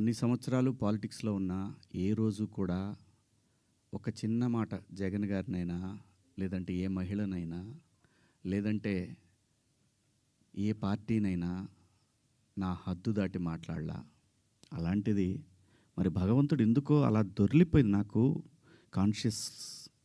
అన్ని సంవత్సరాలు పాలిటిక్స్లో ఉన్న ఏ రోజు కూడా ఒక చిన్న మాట జగన్ గారినైనా లేదంటే ఏ మహిళనైనా లేదంటే ఏ పార్టీనైనా నా హద్దు దాటి మాట్లాడలా. అలాంటిది మరి భగవంతుడు ఎందుకో అలా దొర్లిపోయింది నాకు. కాన్షియస్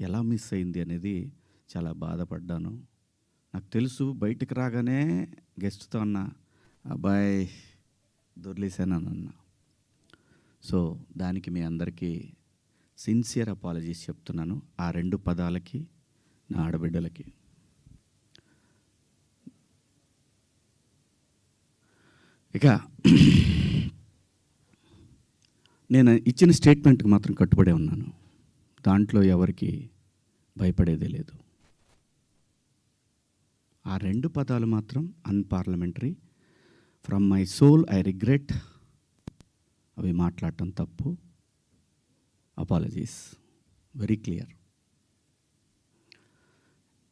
ఎలా మిస్ అయింది అనేది చాలా బాధపడ్డాను. నాకు తెలుసు బయటకు రాగానే గెస్ట్తో అన్న అబ్బాయి దొర్లేసాను అన్నా సో దానికి మీ అందరికీ సిన్సియర్ అపాలజీస్ చెప్తున్నాను. ఆ రెండు పదాలకి నా ఆడబిడ్డలకి. ఇక నేను ఇచ్చిన స్టేట్మెంట్కి మాత్రం కట్టుబడే ఉన్నాను. దాంట్లో ఎవరికి భయపడేదే లేదు. ఆ రెండు పదాలు మాత్రం unparliamentary. From my soul I regret అవి మాట్లాడటం తప్పు. అపాలజీస్ వెరీ క్లియర్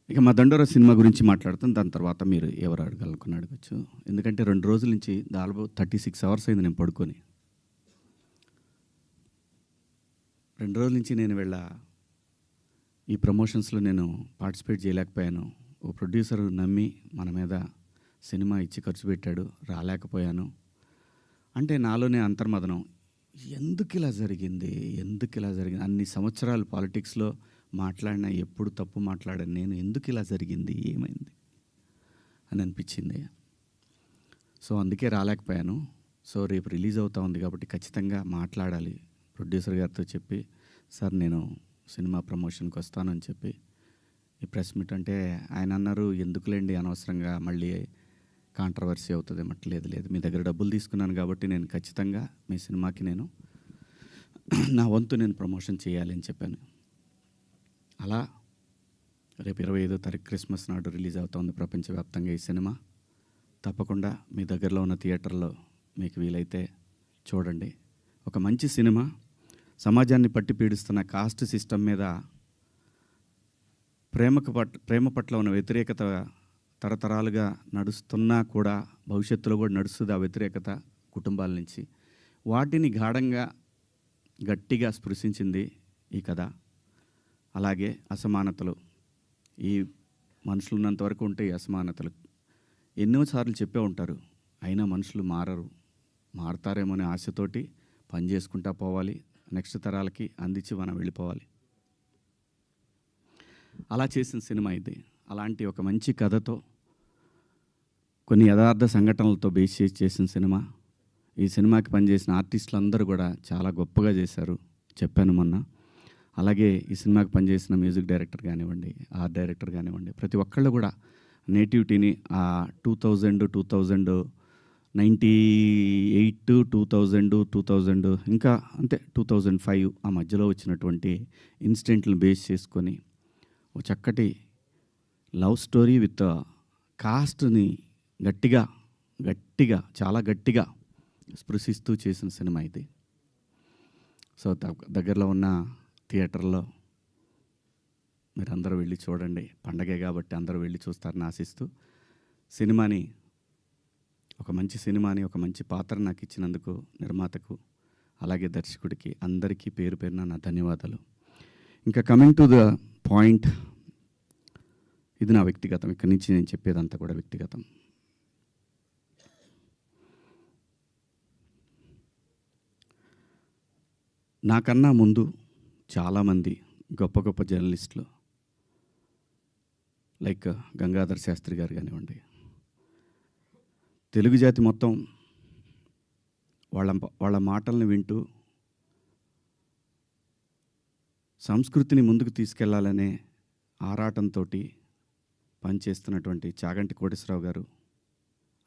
ఇక మా దండోర సినిమా గురించి మాట్లాడతాను దాని తర్వాత మీరు ఎవరు అడగాలనుకుని అడగచ్చు. ఎందుకంటే రెండు రోజుల నుంచి దాదాపు థర్టీ సిక్స్ అవర్స్ అయింది నేను పడుకొని. రెండు రోజుల నుంచి నేను వెళ్ళ ఈ ప్రమోషన్స్లో నేను పార్టిసిపేట్ చేయలేకపోయాను. ఓ ప్రొడ్యూసర్ నమ్మి మన మీద సినిమా ఇచ్చి ఖర్చు పెట్టాడు. రాలేకపోయాను. అంటే నాలోనే అంతర్మదనం. ఎందుకు ఇలా జరిగింది? ఎందుకు ఇలా జరిగింది? అన్ని సంవత్సరాలు పాలిటిక్స్లో మాట్లాడినా ఎప్పుడు తప్పు మాట్లాడాను నేను. ఎందుకు ఇలా జరిగింది? ఏమైంది? అని అనిపించింది సో అందుకే రాలేకపోయాను. సో రేపు రిలీజ్ అవుతా ఉంది కాబట్టి ఖచ్చితంగా మాట్లాడాలి. ప్రొడ్యూసర్ గారితో చెప్పి సార్ నేను సినిమా ప్రమోషన్కి వస్తానని చెప్పి ఈ ప్రెస్ మీట్. అంటే ఆయన అన్నారు ఎందుకులేండి? అనవసరంగా మళ్ళీ కాంట్రవర్సీ అవుతుంది. మట్టి లేదు లేదు. మీ దగ్గర డబ్బులు తీసుకున్నాను కాబట్టి నేను ఖచ్చితంగా మీ సినిమాకి నేను నా వంతు నేను ప్రమోషన్ చేయాలి అని చెప్పాను. అలా రేపు ఇరవై ఐదో తారీఖు క్రిస్మస్ నాడు రిలీజ్ అవుతోంది ప్రపంచవ్యాప్తంగా ఈ సినిమా. తప్పకుండా మీ దగ్గరలో ఉన్న థియేటర్లో మీకు వీలైతే చూడండి. ఒక మంచి సినిమా. సమాజాన్ని పట్టి పీడిస్తున్న కాస్ట్ సిస్టమ్ మీద ప్రేమకు పట్ ప్రేమ పట్ల ఉన్న వ్యతిరేకత తరతరాలుగా నడుస్తున్నా కూడా భవిష్యత్తులో కూడా నడుస్తుంది ఆ వ్యతిరేకత కుటుంబాల నుంచి. వాటిని గాఢంగా గట్టిగా స్పృశించింది ఈ కథ. అలాగే అసమానతలు. ఈ మనుషులు ఉన్నంత వరకు ఉంటే ఈ అసమానతలు. ఎన్నోసార్లు చెప్పే ఉంటారు అయినా మనుషులు మారరు. మారతారేమో అనే ఆశతోటి పని చేసుకుంటా పోవాలి నెక్స్ట్ తరాలకి అందించి మనం వెళ్ళిపోవాలి. అలా చేసిన సినిమా ఇది. అలాంటి ఒక మంచి కథతో కొన్ని యథార్థ సంఘటనలతో బేస్ చేసి చేసిన సినిమా. ఈ సినిమాకి పనిచేసిన ఆర్టిస్టులు అందరూ కూడా చాలా గొప్పగా చేశారు. చెప్పాను మొన్న. అలాగే ఈ సినిమాకి పనిచేసిన మ్యూజిక్ డైరెక్టర్ కానివ్వండి ఆర్ట్ డైరెక్టర్ కానివ్వండి ప్రతి ఒక్కళ్ళు కూడా నేటివిటీని ఆ two thousand two thousand ninety eight two thousand two thousand ఇంకా అంతే టూ థౌజండ్ ఫైవ్ ఆ మధ్యలో వచ్చినటువంటి ఇన్సిడెంట్లను బేస్ చేసుకొని ఒక చక్కటి లవ్ స్టోరీ విత్ కాస్ట్ని గట్టిగా గట్టిగా చాలా గట్టిగా స్పృశిస్తూ చేసిన సినిమా ఇది. సో దగ్గరలో ఉన్న థియేటర్లో మీరందరూ వెళ్ళి చూడండి. పండగే కాబట్టి అందరూ వెళ్ళి చూస్తారని ఆశిస్తూ సినిమాని ఒక మంచి సినిమాని ఒక మంచి పాత్ర నాకు ఇచ్చినందుకు నిర్మాతకు అలాగే దర్శకుడికి అందరికీ పేరు పేరున నా ధన్యవాదాలు. ఇంకా కమింగ్ టు ద పాయింట్ ఇది నా వ్యక్తిగతం. ఇక్కడి నుంచి నేను చెప్పేదంతా కూడా వ్యక్తిగతం. నాకన్నా ముందు చాలామంది గొప్ప గొప్ప జర్నలిస్టులు లైక్ గంగాధర్ శాస్త్రి గారు కానివ్వండి తెలుగు జాతి మొత్తం వాళ్ళ వాళ్ళ మాటల్ని వింటూ సంస్కృతిని ముందుకు తీసుకెళ్ళాలనే ఆరాటంతో పనిచేస్తున్నటువంటి చాగంటి కోటేశ్వరరావు గారు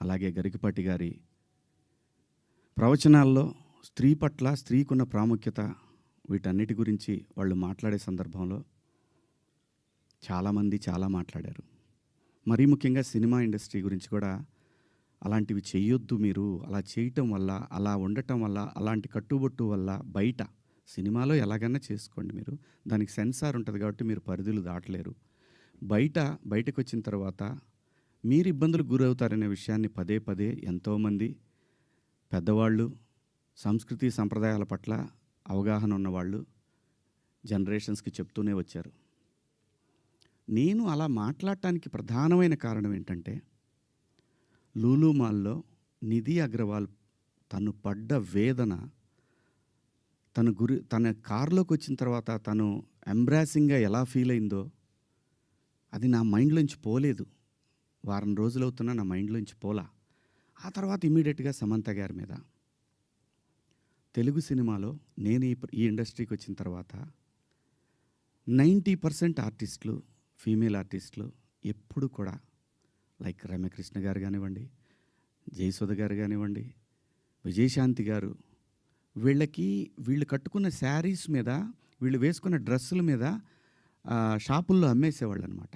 అలాగే గరికపాటి గారి ప్రవచనాల్లో స్త్రీ పట్ల స్త్రీకున్న ప్రాముఖ్యత వీటన్నిటి గురించి వాళ్ళు మాట్లాడే సందర్భంలో చాలామంది చాలా మాట్లాడారు. మరీ ముఖ్యంగా సినిమా ఇండస్ట్రీ గురించి కూడా అలాంటివి చేయొద్దు మీరు. అలా చేయటం వల్ల అలా ఉండటం వల్ల అలాంటి కట్టుబొట్టు వల్ల బయట సినిమాలో ఎలాగైనా చేసుకోండి మీరు. దానికి సెన్సార్ ఉంటుంది కాబట్టి మీరు పరిధులు దాటలేరు. బయట బయటకు వచ్చిన తర్వాత మీరు ఇబ్బందులకు గురవుతారనే విషయాన్ని పదే పదే ఎంతోమంది పెద్దవాళ్ళు సంస్కృతి సంప్రదాయాల పట్ల అవగాహన ఉన్నవాళ్ళు జనరేషన్స్కి చెప్తూనే వచ్చారు. నేను అలా మాట్లాడటానికి ప్రధానమైన కారణం ఏంటంటే లూలు మాల్లో నిధి అగ్రవాల్ తను పడ్డ వేదన తన గురి తన కారులోకి వచ్చిన తర్వాత తను ఎంబ్రాసింగ్గా ఎలా ఫీల్ అయిందో అది నా మైండ్లోంచి పోలేదు. వారం రోజులు అవుతున్నా నా మైండ్లోంచి పోలా. ఆ తర్వాత ఇమీడియట్గా సమంత గారి మీద తెలుగు సినిమాలో నేను ఈ ఈ ఇండస్ట్రీకి వచ్చిన తర్వాత నైంటీ పర్సెంట్ ఆర్టిస్టులు ఫీమేల్ ఆర్టిస్టులు ఎప్పుడు కూడా లైక్ రమ్యకృష్ణ గారు కానివ్వండి జయసుధ గారు కానివ్వండి విజయశాంతి గారు వీళ్ళకి వీళ్ళు కట్టుకున్న శారీస్ మీద వీళ్ళు వేసుకున్న డ్రెస్సుల మీద షాపుల్లో అమ్మేసేవాళ్ళు అనమాట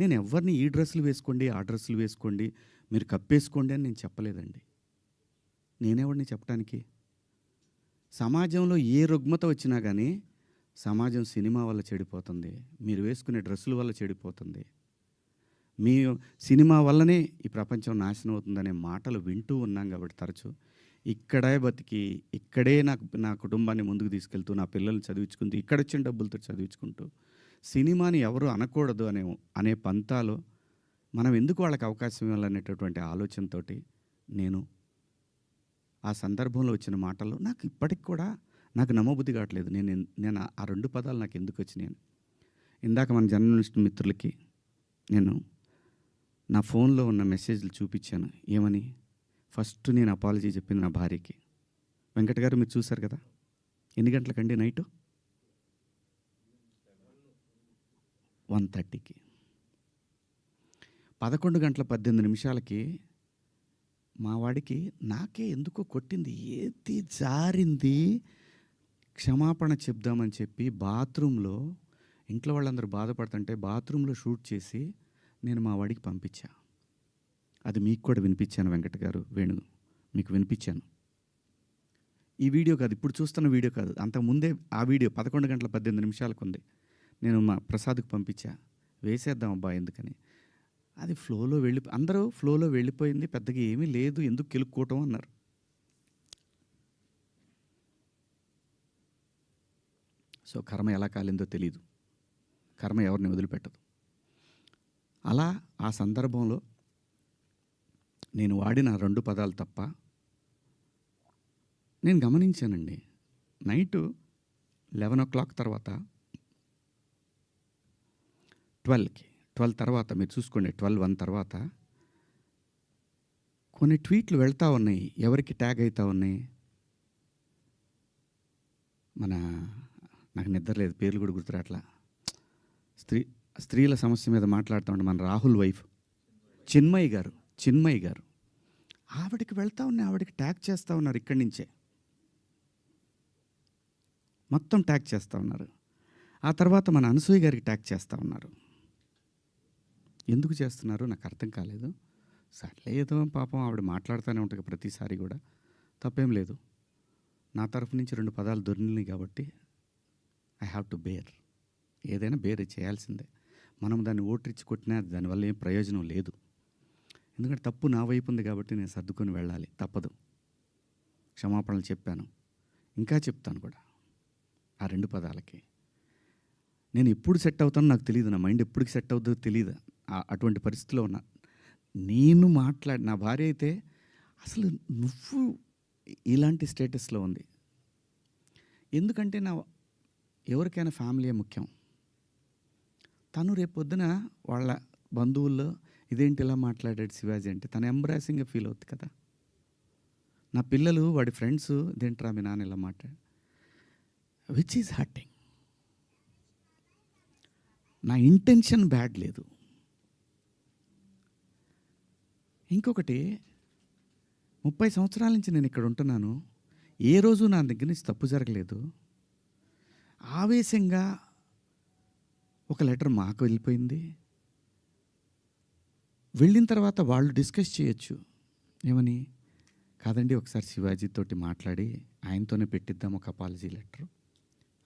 నేను ఎవరిని ఈ డ్రెస్సులు వేసుకోండి ఆ డ్రెస్సులు వేసుకోండి మీరు కప్పేసుకోండి అని నేను చెప్పలేదండి. నేనేవాడిని చెప్పడానికి సమాజంలో ఏ రుగ్మత వచ్చినా కానీ సమాజం సినిమా వల్ల చెడిపోతుంది. మీరు వేసుకునే డ్రెస్సుల వల్ల చెడిపోతుంది. మీ సినిమా వల్లనే ఈ ప్రపంచం నాశనం అవుతుందనే మాటలు వింటూ ఉన్నాం కాబట్టి తరచు. ఇక్కడే బతికి ఇక్కడే నాకు నా కుటుంబాన్ని ముందుకు తీసుకెళ్తూ నా పిల్లల్ని చదివించుకుంటూ ఇక్కడ వచ్చిన డబ్బులతో చదివించుకుంటూ సినిమాని ఎవరు అనకూడదు అనే అనే పంతాలో మనం ఎందుకు వాళ్ళకి అవకాశం ఇవ్వాలనేటటువంటి ఆలోచనతోటి నేను ఆ సందర్భంలో వచ్చిన మాటలు నాకు ఇప్పటికి కూడా నాకు నమ్మబుద్ధి కావట్లేదు. నేను నేను ఆ- రెండు పదాలు నాకు ఎందుకు వచ్చినాయి ఇందాక మన జర్నలిస్ట్ మిత్రులకి నేను నా ఫోన్లో ఉన్న మెసేజ్లు చూపించాను. ఏమని? ఫస్ట్ నేను అపాలజీ చెప్పింది నా భార్యకి. వెంకట గారు మీరు చూశారు కదా? ఎన్ని గంటలకండి నైటు? వన్ థర్టీకి. పదకొండు గంటల పద్దెనిమిది నిమిషాలకి మా వాడికి నాకే ఎందుకో కొట్టింది ఏది జారింది? క్షమాపణ చెప్దామని చెప్పి బాత్రూంలో ఇంట్లో వాళ్ళందరూ బాధపడుతుంటే బాత్రూంలో షూట్ చేసి నేను మా వాడికి పంపించా. అది మీకు కూడా వినిపించాను వెంకట గారు వేణు మీకు వినిపించాను. ఈ వీడియో కాదు ఇప్పుడు చూస్తున్న వీడియో కాదు అంతకుముందే ఆ వీడియో పదకొండు గంటల పద్దెనిమిది నిమిషాలకు ఉంది. నేను మా ప్రసాద్కు పంపించా. వేసేద్దాం అబ్బా ఎందుకని. అది ఫ్లోలో వెళ్ళి అందరూ ఫ్లోలో వెళ్ళిపోయింది పెద్దగా ఏమీ లేదు ఎందుకు కెలుక్కోవటం అన్నారు. సో కర్మ ఎలా కాలిందో తెలియదు కర్మ ఎవరిని వదిలిపెట్టదు. అలా ఆ సందర్భంలో నేను వాడిన రెండు పదాలు తప్ప నేను గమనించానండి. నైటు లెవెన్ ఓ క్లాక్ తర్వాత ట్వెల్వ్కి ట్వెల్వ్ తర్వాత మీరు చూసుకోండి ట్వెల్వ్ వన్ తర్వాత కొన్ని ట్వీట్లు వెళ్తూ ఉన్నాయి. ఎవరికి ట్యాగ్ అవుతూ ఉన్నాయి? మన నాకు నిద్ర లేదు పేర్లు కూడా గుర్తురాట్లా. స్త్రీ స్త్రీల సమస్య మీద మాట్లాడుతూ ఉంటే మన రాహుల్ వైఫ్. చిన్మయ్య గారు చిన్మయ్య గారు. ఆవిడకి వెళ్తా ఉన్నాయి ఆవిడకి ట్యాగ్ చేస్తూ ఉన్నారు ఇక్కడి నుంచే. మొత్తం ట్యాగ్ చేస్తూ ఉన్నారు. ఆ తర్వాత మన అనసూయ గారికి ట్యాగ్ చేస్తూ ఉన్నారు. ఎందుకు చేస్తున్నారు? నాకు అర్థం కాలేదు. సర్లే ఏదో పాపం ఆవిడ మాట్లాడుతూనే ఉంటుంది ప్రతిసారి కూడా. తప్పేం లేదు. నా తరఫు నుంచి రెండు పదాలు దొరినాయి కాబట్టి ఐ హ్యావ్ టు బేర్ ఏదైనా బేర్ చేయాల్సిందే. మనం దాన్ని ఓటరిచ్చి కొట్టినా దానివల్ల ఏం ప్రయోజనం లేదు. ఎందుకంటే తప్పు నా వైపు ఉంది కాబట్టి నేను సర్దుకొని వెళ్ళాలి. తప్పదు. క్షమాపణలు చెప్పాను. ఇంకా చెప్తాను కూడా. ఆ రెండు పదాలకి. నేను ఎప్పుడు సెట్ అవుతానో నాకు తెలియదు నా మైండ్ ఎప్పటికి సెట్ అవుతుందో తెలియదు అటువంటి పరిస్థితిలో ఉన్నా. నేను మాట్లాడి నా భార్య అయితే అసలు నువ్వు ఇలాంటి స్టేటస్లో ఉంది. ఎందుకంటే నా ఎవరికైనా ఫ్యామిలీయే ముఖ్యం. తను రేపు పొద్దున వాళ్ళ బంధువుల్లో ఇదేంటి ఇలా మాట్లాడాడు శివాజీ అంటే తను ఎంబ్రాసింగ్గా ఫీల్ అవుతుంది కదా. నా పిల్లలు వాడి ఫ్రెండ్స్ ఇదేంట్రా మీ నాన్న ఇలా మాట్లాడు విచ్ ఈజ్ హర్టింగ్ నా ఇంటెన్షన్ బ్యాడ్ లేదు. ఇంకొకటి ముప్పై సంవత్సరాల నుంచి నేను ఇక్కడ ఉంటున్నాను. ఏ రోజు నా దగ్గర నుంచి తప్పు జరగలేదు. ఆవేశంగా ఒక లెటర్ మాకు వెళ్ళిపోయింది. వెళ్ళిన తర్వాత వాళ్ళు డిస్కస్ చేయొచ్చు. ఏమని? కాదండి ఒకసారి శివాజీ తోటి మాట్లాడి ఆయనతోనే పెట్టిద్దాం ఒక అపాలజీ లెటర్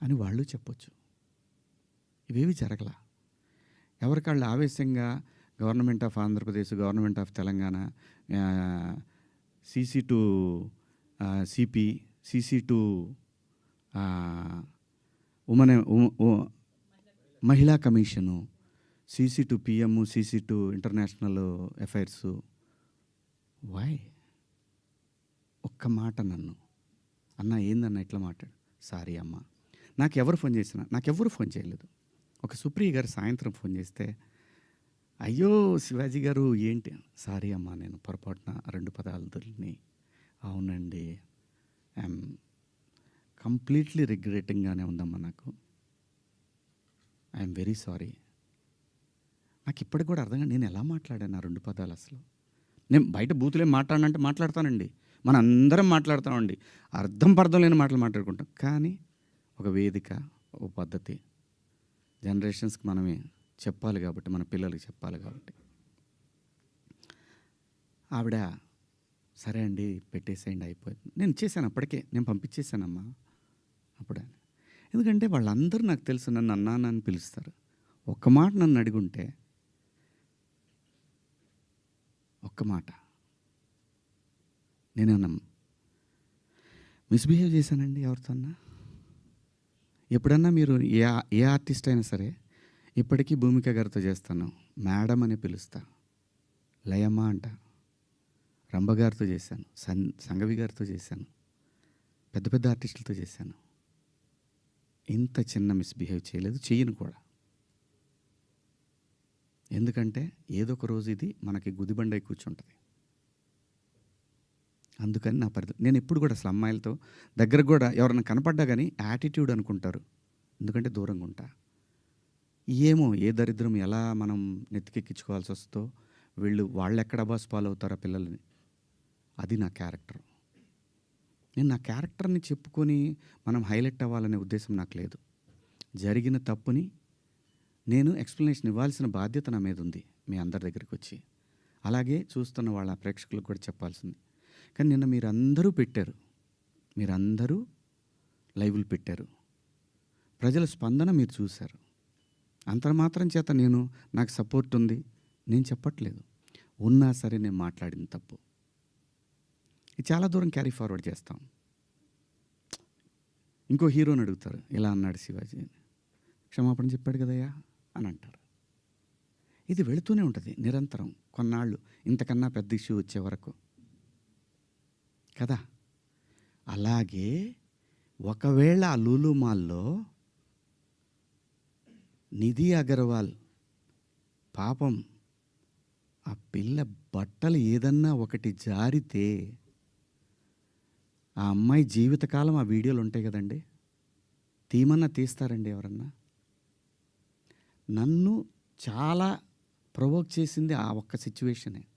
అని వాళ్ళు చెప్పొచ్చు. ఇవేవి జరగల. ఎవరికాళ్ళు ఆవేశంగా government of Andhra Pradesh government of Telangana CC to CP CC to women మహిళా commission CC to PM CC to international affairs why ఒక్క మాట నన్ను. అన్న ఏందన్న ఇట్లా మాట్లాడు? సారీ అమ్మ. నాకు ఎవరు ఫోన్ చేసినా నాకు ఫోన్ చేయలేదు. ఒక సుప్రియ గారు సాయంత్రం ఫోన్ చేస్తే అయ్యో శివాజీ గారు ఏంటి? సారీ అమ్మా నేను పొరపాటున రెండు పదాలు అవునండి. ఐఎమ్ కంప్లీట్లీ రిగ్రెటింగ్గానే ఉందమ్మా నాకు. I'm very sorry. నాకు ఇప్పటికి కూడా అర్థం నేను ఎలా మాట్లాడాను ఆ రెండు పదాలు అసలు? నేను బయట బూతులేం మాట్లాడనంటే మాట్లాడతానండి. మన అందరం మాట్లాడతామండి. అర్థం పర్థం లేని మాటలు మాట్లాడుకుంటాం. కానీ ఒక వేదిక ఒక పద్ధతి. జనరేషన్స్కి మనమే చెప్పాలి కాబట్టి మన పిల్లలకి చెప్పాలి కాబట్టి. ఆవిడ సరే అండి పెట్టేసేయండి అయిపోయింది. నేను ఇచ్చేసాను అప్పటికే నేను పంపించేశానమ్మా అప్పుడే ఎందుకంటే వాళ్ళందరూ నాకు తెలుసు నన్ను అన్నాను అని పిలుస్తారు. ఒక్క మాట నన్ను అడిగుంటే ఒక్క మాట. నేనేమన్నా మిస్బిహేవ్ చేశానండి ఎవరితో అన్నా ఎప్పుడన్నా మీరు ఏ ఏ ఆర్టిస్ట్ అయినా సరే ఇప్పటికీ భూమిక గారితో చేస్తాను. మేడం అని పిలుస్తా. లయమ్మ అంట. రంభగారితో చేశాను. సన్ సంగవి గారితో చేశాను. పెద్ద పెద్ద ఆర్టిస్టులతో చేశాను. ఇంత చిన్న మిస్బిహేవ్ చేయలేదు. చెయ్యను కూడా. ఎందుకంటే ఏదో ఒక రోజు ఇది మనకి గుదిబండై కూర్చుంటుంది. అందుకని నా పరిధి నేను ఎప్పుడు కూడా అసలు అమ్మాయిలతో దగ్గర కూడా ఎవరైనా కనపడ్డా కానీ యాటిట్యూడ్ అనుకుంటారు. ఎందుకంటే దూరంగా ఉంటా ఏమో ఏ దరిద్రం ఎలా మనం నెత్తికెక్కించుకోవాల్సి వస్తుందో వీళ్ళు వాళ్ళు ఎక్కడ బాస్ ఫాలో అవుతారో పిల్లల్ని? అది నా క్యారెక్టర్. నేను నా క్యారెక్టర్ని చెప్పుకొని మనం హైలైట్ అవ్వాలనే ఉద్దేశం నాకు లేదు. జరిగిన తప్పుని నేను ఎక్స్ప్లెనేషన్ ఇవ్వాల్సిన బాధ్యత నా మీద ఉంది మీ అందరి దగ్గరికి వచ్చి. అలాగే చూస్తున్న వాళ్ళ ప్రేక్షకులకు కూడా చెప్పాల్సింది. కానీ నిన్న మీరందరూ పెట్టారు. మీరందరూ లైవ్లు పెట్టారు. ప్రజల స్పందన మీరు చూశారు. అంత మాత్రం చేత నేను నాకు సపోర్ట్ ఉంది. నేను చెప్పట్లేదు. ఉన్నా సరే నేను మాట్లాడిన తప్పు. ఇది చాలా దూరం క్యారీ ఫార్వర్డ్ చేస్తాం. ఇంకో హీరోని అడుగుతారు ఇలా అన్నాడు శివాజీ? క్షమాపణ చెప్పాడు కదయ్యా? అని అంటారు. ఇది వెళుతూనే ఉంటుంది నిరంతరం. కొన్నాళ్ళు ఇంతకన్నా పెద్ద ఇష్యూ వచ్చే వరకు. కదా? అలాగే ఒకవేళ ఆ లూలు మాల్లో నిధి అగర్వాల్. పాపం ఆ పిల్ల బట్టలు ఏదన్నా ఒకటి జారితే ఆ అమ్మాయి జీవితకాలం ఆ వీడియోలు ఉంటాయి కదండి. తీమన్నా తీస్తారండి ఎవరన్నా. నన్ను చాలా ప్రొవోక్ చేసింది ఆ ఒక్క సిచ్యువేషనే.